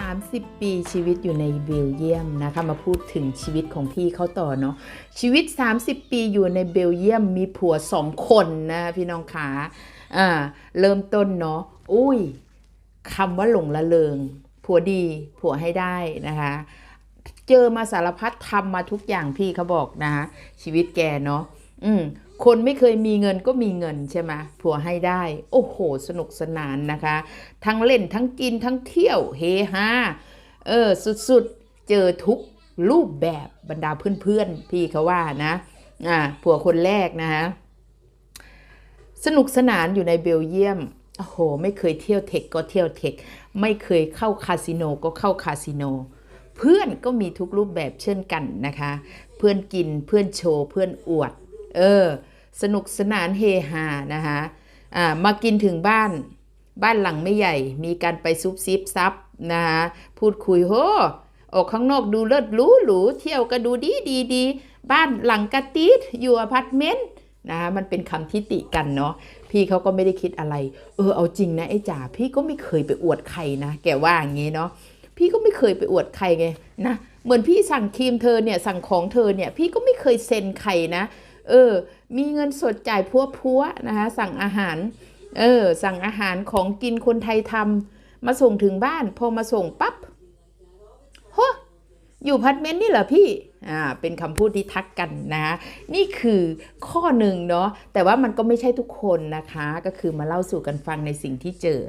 30 ปีชีวิตอยู่ในเบลเยียมนะคะมาพูดถึงชีวิตของพี่เขาต่อเนาะชีวิต 30 ปีอยู่ในเบลเยียมมีผัวสองคนนะพี่น้องขาอ่าเริ่มต้นเนาะอุ้ยคำว่าหลงละเริงผัวดีผัวให้ได้นะคะ เจอมาสารพัดทำมาทุกอย่างพี่เขาบอกนะคะชีวิตแกเนาะอืม คนไม่เคยมีเงินก็มีเงินใช่ไหมผัวให้ได้ โอ้โห สนุกสนานนะคะ ทั้งเล่นทั้งกินทั้งเที่ยวเฮฮาเออสุดๆ เจอทุกรูปแบบบรรดาเพื่อนๆ พี่เขาว่านะอ่าผัวคนแรกนะคะสนุกสนานอยู่ในเบลเยียมโอ้โห ไม่เคยเที่ยวเทคก็เที่ยวเทค ไม่เคยเข้าคาสิโนก็เข้าคาสิโน เพื่อนก็มีทุกรูปแบบเช่นกันนะคะ เพื่อนกินเพื่อนโชว์ เพื่อนอวด เออ สนุกสนานเฮฮานะคะอ่ามากินถึงบ้านบ้านหลังไม่ใหญ่ มีการไปซุบซิบซับนะคะพูดคุยโหออกข้างนอกดูเลิศหรูหรูเที่ยวก็ดูดีดีดีบ้านหลังกระติดอยู่อพาร์ตเมนต์นะคะมันเป็นคำทิติกันเนาะพี่เขาก็ไม่ได้คิดอะไร เออเอาจริงนะไอ้จ๋าพี่ก็ไม่เคยไปอวดใครนะ แกว่าอย่างงี้เนาะพี่ก็ไม่เคยไปอวดใครไงนะเหมือนพี่สั่งครีมเธอเนี่ยสั่งของเธอเนี่ยพี่ก็ไม่เคยเซ็นใครนะ เออ มีเงินสดจ่ายพัวพัวๆนะคะสั่งอาหาร เออ สั่งอาหารของกินคนไทยทำมาส่งถึงบ้าน พอมาส่งปั๊บโหอยู่พาร์ตเมนต์นี่เหรอพี่ อ่าเป็นคำพูดที่ทักกันนะนี่คือข้อหนึ่งเนาะแต่ว่ามันก็ไม่ใช่ทุกคนนะคะ ก็คือมาเล่าสู่กันฟังในสิ่งที่เจอ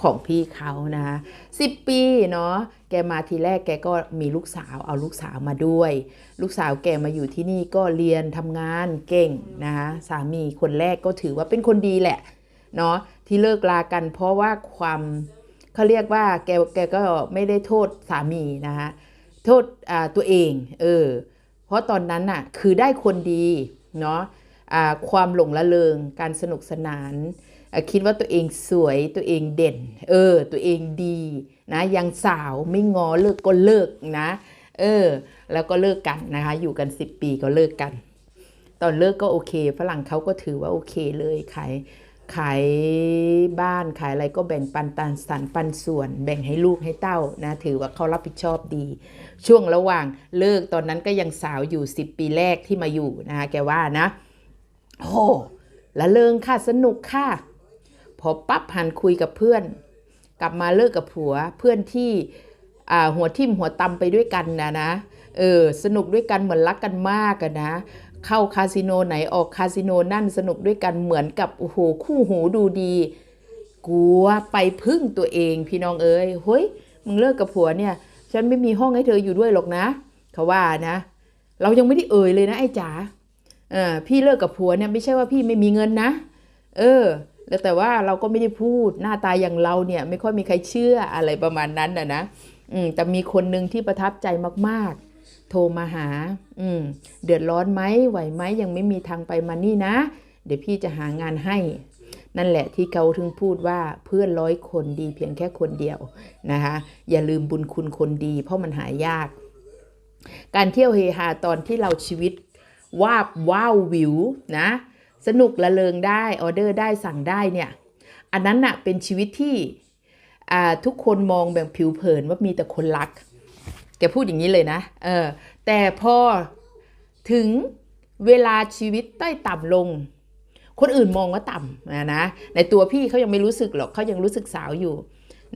ของพี่เขานะสิบปีเนาะแกมาทีแรกแกก็มีลูกสาวเอาลูกสาวมาด้วย ลูกสาวแกมาอยู่ที่นี่ก็เรียนทำงานเก่งนะคะสามีคนแรกก็ถือว่าเป็นคนดีแหละเนาะที่เลิกลากันเพราะว่าความเขาเรียกว่าแกแกก็ไม่ได้โทษสามีนะคะ โทษตัวเองเออเพราะตอนนั้นน่ะคือได้คนดีเนาะอ่าความหลงละเลงการสนุกสนาน คิดว่าตัวเองสวยตัวเองเด่น เออ ตัวเองดีนะยังสาวไม่งอเลิกก็เลิกนะเออแล้วก็เลิกกันนะคะอยู่กัน 10 ปีก็เลิกกัน ตอนเลิกก็โอเค ฝรั่งเขาก็ถือว่าโอเคเลยขาย ขายบ้านขายอะไรก็แบ่งปันตันสันปันส่วน แบ่งให้ลูกให้เต้านะถือว่าเขารับผิดชอบดี ช่วงระหว่างเลิกตอนนั้นก็ยังสาวอยู่ 10 ปีแรกที่มาอยู่นะคะแกว่านะโอ้ละเริงค่ะสนุกค่ะ พอปั๊บหันคุยกับเพื่อน กลับมาเลิกกับผัวเพื่อนที่หัวทิ่มหัวตำไปด้วยกันนะนะ เออสนุกด้วยกันเหมือนรักกันมากกันนะ เข้าคาสิโนไหนออกคาสิโนนั่นสนุกด้วยกันเหมือนกับโอ้โหคู่หูดูดีกลัวไปพึ่งตัวเองพี่น้องเอ้ยเฮ้ยมึงเลิกกับผัวเนี่ย ฉันไม่มีห้องให้เธออยู่ด้วยหรอกนะ เขาว่านะ เรายังไม่ได้เอ่ยเลยนะไอ้จ๋าเออพี่เลิกกับผัวเนี่ยไม่ใช่ว่าพี่ไม่มีเงินนะ เออ แล้วแต่ว่าเราก็ไม่ได้พูดหน้าตาอย่างเราเนี่ย ไม่ค่อยมีใครเชื่ออะไรประมาณนั้นนะนะอืมแต่มีคนหนึ่งที่ประทับใจมากๆ โทรมาหา อืม เดือดร้อนไหมไหวไหมยังไม่มีทางไปมานี่นะ เดี๋ยวพี่จะหางานให้ นั่นแหละที่เขาถึงพูดว่าเพื่อนร้อยคนดีเพียงแค่คนเดียวนะคะ อย่าลืมบุญคุณคนดี เพราะมันหายาก การเที่ยวเฮฮาตอนที่เราชีวิตวาบว้าววิวนะ สนุกละเลงได้ออเดอร์ได้สั่งได้เนี่ย อันนั้นน่ะเป็นชีวิตที่ทุกคนมองแบบผิวเผินว่ามีแต่คนรัก แกพูดอย่างนี้เลยนะ เออ แต่พอถึงเวลาชีวิตใต้ต่ำลง คนอื่นมองว่าต่ำนะนะ ในตัวพี่เขายังไม่รู้สึกหรอกเขายังรู้สึกสาวอยู่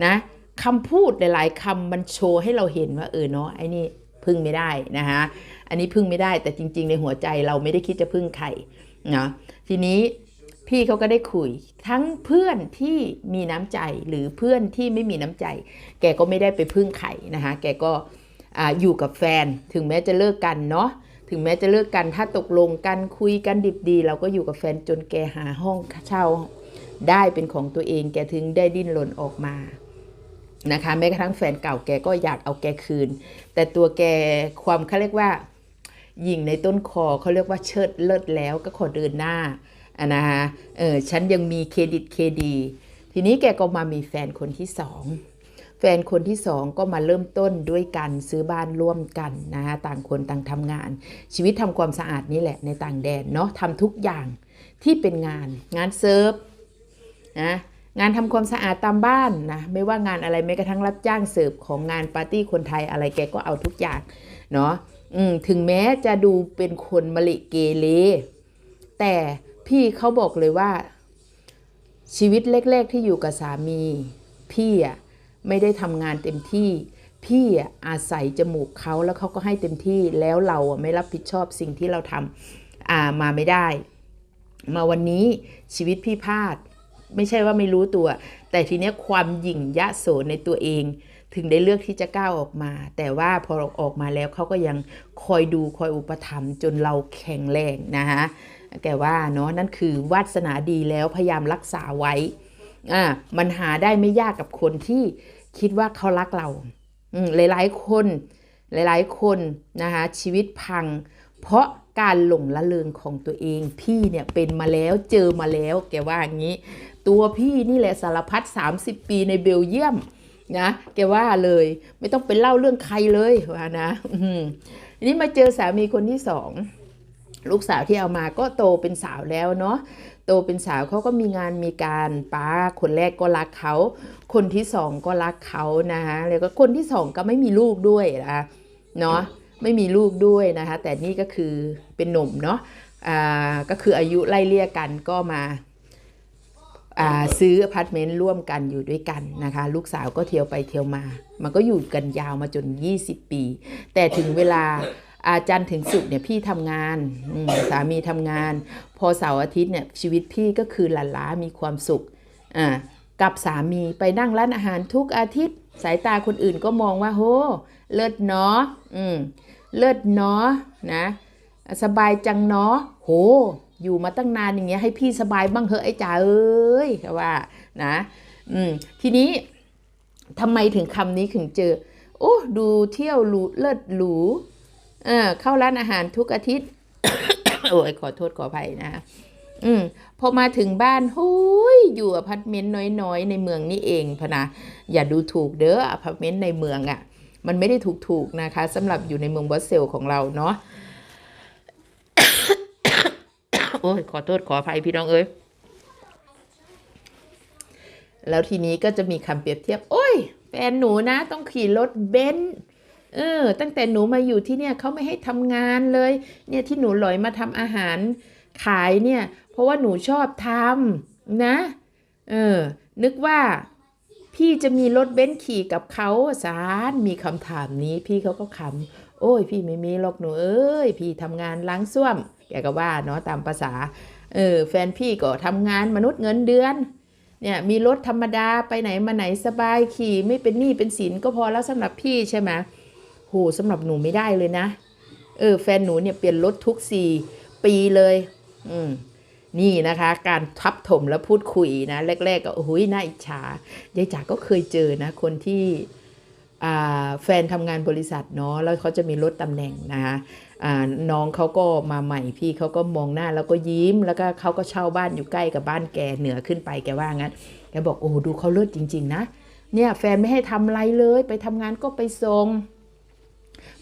นะคำพูดหลายๆคำมันโชว์ให้เราเห็นว่าเออเนาะไอ้นี่พึ่งไม่ได้นะคะอันนี้พึ่งไม่ได้แต่จริง ๆ ในหัวใจเราไม่ได้คิดจะพึ่งใครนะทีนี้พี่เขาก็ได้คุย ทั้งเพื่อนที่มีน้ำใจหรือเพื่อนที่ไม่มีน้ำใจ แกก็ไม่ได้ไปพึ่งใครนะคะแกก็ ออยู่กับแฟน ถึงแม้จะเลิกกันเนาะถึงแม้จะเลิกกันถ้าตกลงกันคุยกันดิบดี เราก็อยู่กับแฟนจนแกหาห้องเช่าได้เป็นของตัวเองแกถึงได้ดิ้นรนออกมานะคะแม้กระทั่งแฟนเก่าแกก็อยากเอาแกคืน แต่ตัวแกความเขาเรียกว่ายิงในต้นคอเขาเรียกว่าเชิดเลิศแล้วก็ขอเดินหน้าอะนะคะเออฉันยังมีเครดิตเคดี ทีนี้แกก็มามีแฟนคนที่สอง แฟนคนที่สองก็มาเริ่มต้นด้วยกันซื้อบ้านร่วมกันนะคะต่างคนต่างทำงาน ชีวิตทำความสะอาดนี่แหละในต่างแดนเนาะทำทุกอย่างที่เป็นงานงานเซิร์ฟนะงานทำความสะอาดตามบ้านนะไม่ว่างานอะไรแม้กระทั่งรับจ้างเสิร์ฟของงานปาร์ตี้คนไทยอะไรแกก็เอาทุกอย่างเนาะถึงแม้จะดูเป็นคนมะลิเกเรแต่พี่เขาบอกเลยว่า ชีวิตแรก ๆ ที่อยู่กับสามี พี่อะ ไม่ได้ทำงานเต็มที่ พี่อาศัยจมูกเขาแล้วเขาก็ให้เต็มที่แล้วเราไม่รับผิดชอบสิ่งที่เราทำามาไม่ได้ มาวันนี้ชีวิตพี่พลาด ไม่ใช่ว่าไม่รู้ตัว แต่ทีนี้ความหยิ่งยะโสในตัวเอง ถึงได้เลือกที่จะก้าวออกมา แต่ว่าพอออกมาแล้วเขาก็ยังคอยดูคอยอุปถัมภ์จนเราแข็งแรงนะคะแกว่าเนาะนั่นคือวาสนาดีแล้วพยายามรักษาไว้ อ่ามันหาได้ไม่ยากกับคนที่คิดว่าเขารักเราอืมหลายๆ คน หลาย ๆ คนนะคะชีวิตพัง เพราะการหลงละเลงของตัวเอง พี่เนี่ยเป็นมาแล้วเจอมาแล้ว แกว่าอย่างนี้ ตัวพี่นี่แหละสารพัด30 ปีในเบลเยียมนะแกว่าเลย ไม่ต้องไปเล่าเรื่องใครเลยว่านะอืมนี้มาเจอสามีคนที่สองลูกสาวที่เอามาก็โตเป็นสาวแล้วเนาะ โตเป็นสาวเขาก็มีงานมีการป้าคนแรกก็รักเขาคนที่สองก็รักเขานะคะแล้วก็คนที่สองก็ไม่มีลูกด้วยนะคะเนาะไม่มีลูกด้วยนะคะแต่นี่ก็คือเป็นหนุ่มเนาะอ่าก็คืออายุไล่เลี่ยกันก็มาอ่าซื้ออพาร์ตเมนต์ร่วมกันอยู่ด้วยกันนะคะ ลูกสาวก็เที่ยวไปเที่ยวมา มันก็อยู่กันยาวมาจน 20 ปี แต่ถึงเวลา อาจันทร์ถึงศุกร์เนี่ยพี่ทำงานสามีทำงาน พอเสาร์อาทิตย์เนี่ยชีวิตพี่ก็คือหลั่นล้ามีความสุขอ่ากับสามีไปนั่งร้านอาหารทุกอาทิตย์ สายตาคนอื่นก็มองว่าโหเลิศเนาะอืมเลิศเนาะนะสบายจังเนาะโห อยู่มาตั้งนานอย่างเงี้ยให้พี่สบายบ้างเหอะไอ้จ๋าเอ้ยว่านะอืมทีนี้ทำไมถึงคำนี้ถึงเจอ โอ้ดูเที่ยวหรูเลิศหรู เออเข้าร้านอาหารทุกอาทิตย์ โอ้ยขอโทษขออภัยนะอืมพอมาถึงบ้านหุยอยู่อพาร์ตเมนต์น้อยๆ ในเมืองนี่เองพนะอย่าดูถูกเด้ออพาร์ตเมนต์ในเมืองอะ่ะ มันไม่ได้ถูกๆนะคะสำหรับอยู่ในเมืองบรัสเซลของเราเนาะโอ้ยขอโทษขออภัยพี่น้องเอ้ยแล้วทีนี้ก็จะมีคำเปรียบเทียบ โอ้ย แฟนหนูนะ ต้องขี่รถเบนซ์ เออ ตั้งแต่หนูมาอยู่ที่เนี่ยเขาไม่ให้ทำงานเลย เนี่ยที่หนูหลอยมาทำอาหารขายเนี่ย เพราะว่าหนูชอบทำนะ เออ นึกว่าพี่จะมีรถเบนซ์ขี่กับเขาสารมีคำถามนี้ พี่เขาก็ขำโอ้ย พี่ไม่มีหรอกหนูเอ้ย พี่ทำงานล้างส้วมแกก็ว่าเนาะตามภาษา เออ แฟนพี่ก็ทำงานมนุษย์เงินเดือน เนี่ย มีรถธรรมดาไปไหนมาไหนสบายขี่ ไม่เป็นหนี้เป็นสินก็พอแล้วสำหรับพี่ใช่ไหม โหสำหรับหนูไม่ได้เลยนะ เออ แฟนหนูเนี่ยเปลี่ยนรถทุกสี่ปีเลย อืมนี่นะคะ การทับถมและพูดคุยนะ แรก ๆ ก็โอ้โหน่าอิจฉายายจ๋าก็เคยเจอนะ คนที่แฟนทำงานบริษัทเนาะแล้วเขาจะมีลดตำแหน่งนะคะน้องเขาก็มาใหม่พี่เขาก็มองหน้าแล้วก็ยิ้ม แล้วก็เขาก็เช่าบ้านอยู่ใกล้กับบ้านแกเหนือขึ้นไปแกว่างั้นแกบอกโอ้ดูเขาเลิศจริง ๆ นะเนี่ยแฟนไม่ให้ทำอะไรเลย ไปทำงานก็ไปส่ง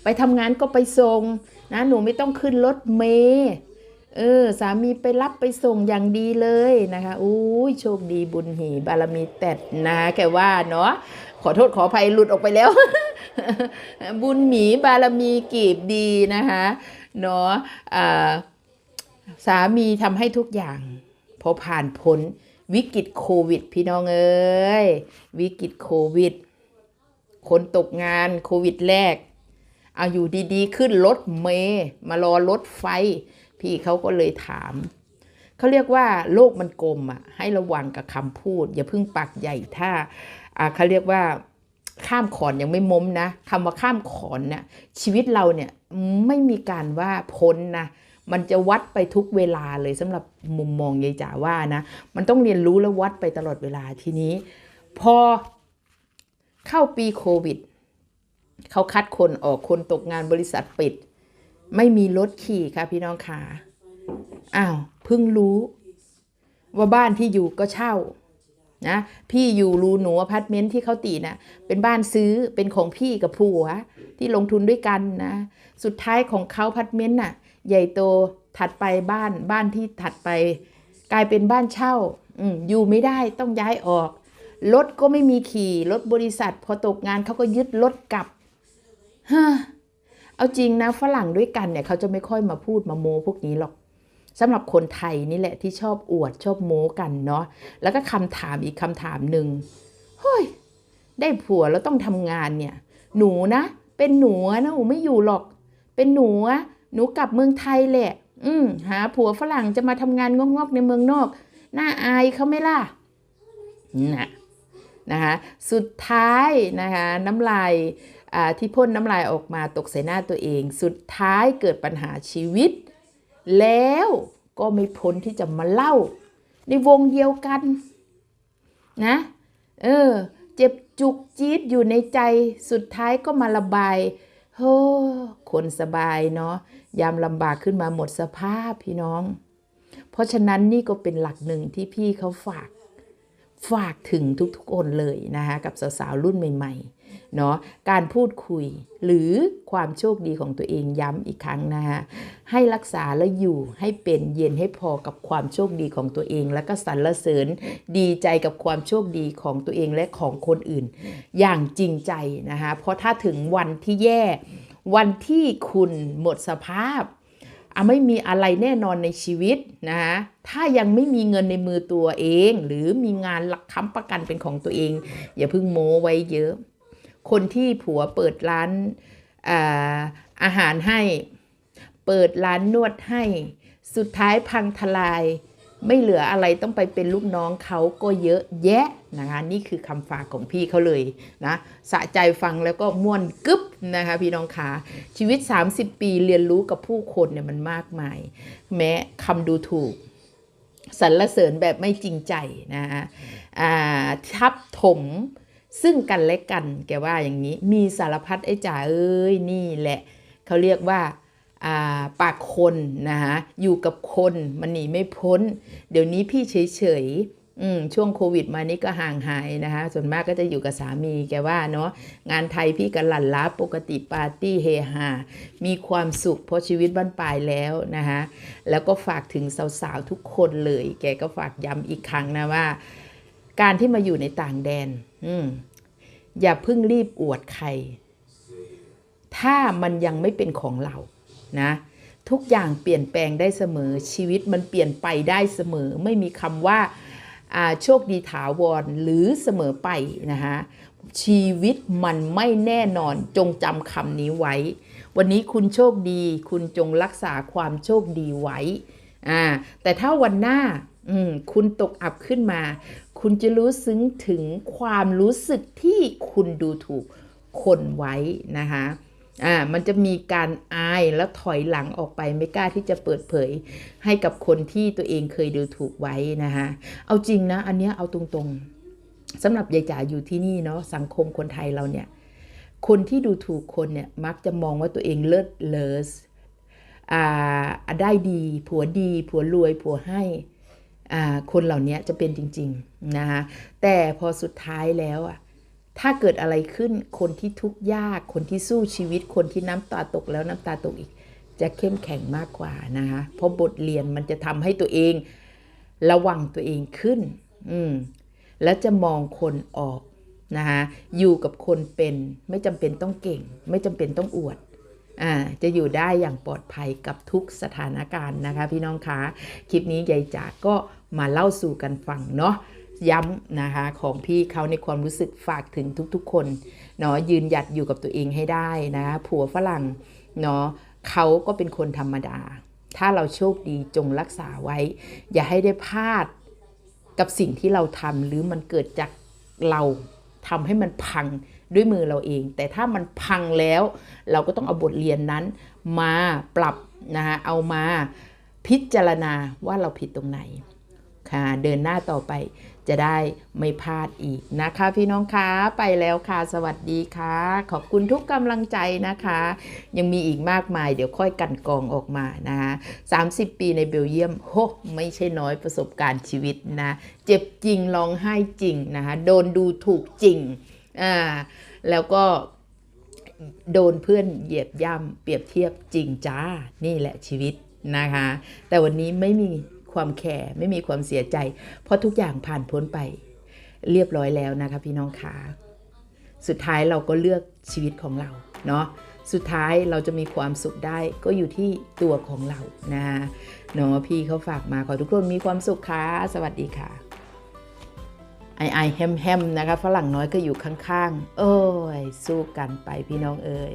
ไปทำงานก็ไปส่งนะหนูไม่ต้องขึ้นรถเมล์เออสามีไปรับไปส่งอย่างดีเลยนะคะอุ้ยโชคดีบุญหี บารมีแต่นะแกว่าเนาะขอโทษขออภัยหลุดออกไปแล้ว บุญหมีบารมีกีบดีนะคะเนาะอ่าสามีทำให้ทุกอย่าง พอผ่านพ้นวิกฤตโควิด พี่น้องเอ้ยวิกฤตโควิด คนตกงานโควิดแรก เอาอยู่ดีๆ ขึ้นรถเมย์มารอรถไฟ พี่เขาก็เลยถาม เขาเรียกว่าโลกมันกลมอะ ให้ระวังกับคำพูด อย่าเพิ่งปากใหญ่ถ้าอ่าเขาเรียกว่าข้ามขอนยังไม่ม้มนะคำว่าข้ามขอนเนี่ยชีวิตเราเนี่ยไม่มีการว่าพ้นนะมันจะวัดไปทุกเวลาเลยสำหรับมุมมองยายจ๋าว่านะ มันต้องเรียนรู้และวัดไปตลอดเวลาทีนี้ พอเข้าปีโควิด เขาคัดคนออกคนตกงานบริษัทปิด ไม่มีรถขี่ค่ะพี่น้องค่ะอ้าวเพิ่งรู้ ว่าบ้านที่อยู่ก็เช่านะพี่อยู่รูหนูอพาร์ตเมนต์ที่เขาตีนะ่ะเป็นบ้านซื้อเป็นของพี่กับผัวที่ลงทุนด้วยกันนะสุดท้ายของเขาอพาร์ตเมนต์น่ะ ใหญ่โตถัดไปบ้านบ้านที่ถัดไป กลายเป็นบ้านเช่าอืมอยู่ไม่ได้ต้องย้ายออกรถก็ไม่มีขี่รถบริษัท พอตกงานเขาก็ยึดรถกลับ เอาจริงนะฝรั่งด้วยกันเนี่ยเขาจะไม่ค่อยมาพูดมาโม้พวกนี้หรอกสำหรับคนไทยนี่แหละที่ชอบอวดชอบโม้กันเนาะแล้วก็คำถามอีกคำถามหนึ่งเฮ้ยได้ผัวแล้วต้องทำงานเนี่ย หนูนะ เป็นหนูนะหนูไม่อยู่หรอก เป็นหนูหนูกลับเมืองไทยแหละ อืมหาผัวฝรั่งจะมาทำงานงอกๆในเมืองนอกน่าอายเขาไม่ล่ะนะนะคะ สุดท้ายนะคะน้ำลาย ที่พ่นน้ำลายออกมาตกใส่หน้าตัวเอง สุดท้ายเกิดปัญหาชีวิต แล้วก็ไม่พ้นที่จะมาเล่า ในวงเดียวกันนะเออเจ็บจุกจี๊ดอยู่ในใจสุดท้ายก็มาระบายโฮ้คนสบายเนาะยามลำบากขึ้นมาหมดสภาพพี่น้อง เพราะฉะนั้นนี่ก็เป็นหลักหนึ่งที่พี่เขาฝาก ฝากถึงทุกๆคนเลยนะคะกับสาวๆรุ่นใหม่ ๆ เนาะการพูดคุยหรือความโชคดีของตัวเองย้ำอีกครั้งนะคะให้รักษาและอยู่ให้เป็นเย็นให้พอกับความโชคดีของตัวเอง แล้วก็สรรเสริญดีใจกับความโชคดีของตัวเองและของคนอื่น อย่างจริงใจนะคะเพราะถ้าถึงวันที่แย่วันที่คุณหมดสภาพอะไม่มีอะไรแน่นอนในชีวิตนะคะถ้ายังไม่มีเงินในมือตัวเอง หรือมีงานหลักค้ำประกันเป็นของตัวเอง อย่าเพิ่งโม้ไว้เยอะ คนที่ผัวเปิดร้านอาอาหารให้ เปิดร้านนวดให้ สุดท้ายพังทลาย ไม่เหลืออะไรต้องไปเป็นลูกน้องเขาก็เยอะแยะนะคะนี่คือคำฝากของพี่เขาเลยนะสะใจฟังแล้วก็ม่วนกึ๊บนะคะพี่น้องคะชีวิต 30 ปีเรียนรู้กับผู้คนเนี่ยมันมากมาย แม้คำดูถูกสรรเสริญแบบไม่จริงใจนะคะอ่าทับถม ซึ่งกันและกันแกว่าอย่างนี้มีสารพัดไอ้จ่าเอ้ยนี่แหละเขาเรียกว่าปากคนนะคะอยู่กับคนมันหนีไม่พ้น เดี๋ยวนี้พี่เฉยๆช่วงโควิดมานี่ก็ห่างหายนะคะส่วนมากก็จะอยู่กับสามีแกว่าเนาะงานไทยพี่กันหลั่นล้าปกติปาร์ตี้เฮฮามีความสุขเพราะชีวิตบ้านปลายแล้วนะคะแล้วก็ฝากถึงสาวๆทุกคนเลย แกก็ฝากย้ำอีกครั้งนะว่า การที่มาอยู่ในต่างแดน อืมอย่าเพิ่งรีบอวดใคร ถ้ามันยังไม่เป็นของเรานะ ทุกอย่างเปลี่ยนแปลงได้เสมอชีวิตมันเปลี่ยนไปได้เสมอ ไม่มีคำว่าโชคดีถาวรหรือเสมอไปนะคะชีวิตมันไม่แน่นอนจงจำคำนี้ไว้ วันนี้คุณโชคดี คุณจงรักษาความโชคดีไว้อ่าแต่ถ้าวันหน้าอืมคุณตกอับขึ้นมา คุณจะรู้ซึ้งถึงความรู้สึกที่คุณดูถูกคนไว้นะคะอ่ามันจะมีการอายแล้วถอยหลังออกไปไม่กล้าที่จะเปิดเผยให้กับคนที่ตัวเองเคยดูถูกไว้นะคะเอาจริงนะอันเนี้ยเอาตรงๆสำหรับยายจ๋าอยู่ที่นี่เนาะสังคมคนไทยเราเนี่ยคนที่ดูถูกคนเนี่ยมักจะมองว่าตัวเองเลิศเลออ่าได้ดีผัวดีผัวรวยผัวให้ คนเหล่านี้จะเป็นจริงๆนะคะแต่พอสุดท้ายแล้วอะถ้าเกิดอะไรขึ้นคนที่ทุกข์ยากคนที่สู้ชีวิตคนที่น้ำตาตกแล้วน้ำตาตกอีก จะเข้มแข็งมากกว่านะคะเพราะบทเรียนมันจะทำให้ตัวเองระวังตัวเองขึ้น อืมแล้วจะมองคนออกนะคะอยู่กับคนเป็นไม่จำเป็นต้องเก่ง ไม่จำเป็นต้องอวดอ่าจะอยู่ได้อย่างปลอดภัยกับทุกสถานการณ์นะคะ พี่น้องคะคลิปนี้ยายจ๋าก็ มาเล่าสู่กันฟังเนาะย้ำนะคะของพี่เขาในความรู้สึกฝากถึงทุกๆ คนเนาะยืนหยัดอยู่กับตัวเองให้ได้นะะผัวฝรั่งเนาะเขาก็เป็นคนธรรมดา ถ้าเราโชคดีจงรักษาไว้ อย่าให้ได้พลาดกับสิ่งที่เราทำหรือมันเกิดจากเราทำให้มันพังด้วยมือเราเอง แต่ถ้ามันพังแล้ว เราก็ต้องเอาบทเรียนนั้น มาปรับนะคะเอามาพิจารณาว่าเราผิดตรงไหน ค่ะ เดินหน้าต่อไปจะได้ไม่พลาดอีกนะคะ พี่น้องคะไปแล้วค่ะ สวัสดีค่ะ ขอบคุณทุกกำลังใจนะคะ ยังมีอีกมากมายเดี๋ยวค่อยกันกองออกมานะคะ30 ปีในเบลเยียมโหไม่ใช่น้อยประสบการณ์ชีวิตนะ เจ็บจริงร้องไห้จริงนะคะโดนดูถูกจริงอ่าแล้วก็โดนเพื่อนเหยียบย่ำเปรียบเทียบจริงจ้านี่แหละชีวิตนะคะ แต่วันนี้ไม่มี ความแคร์ไม่มีความเสียใจ เพราะทุกอย่างผ่านพ้นไป เรียบร้อยแล้วนะคะพี่น้องคะสุดท้ายเราก็เลือกชีวิตของเราเนาะสุดท้ายเราจะมีความสุขได้ก็อยู่ที่ตัวของเรานะเนาะพี่เขาฝากมาขอทุกคนมีความสุขค่ะสวัสดีค่ะไอไอแฮมแฮมนะคะฝรั่งน้อยก็อยู่ข้างๆโอ้ย สู้กันไปพี่น้องเอ๋ย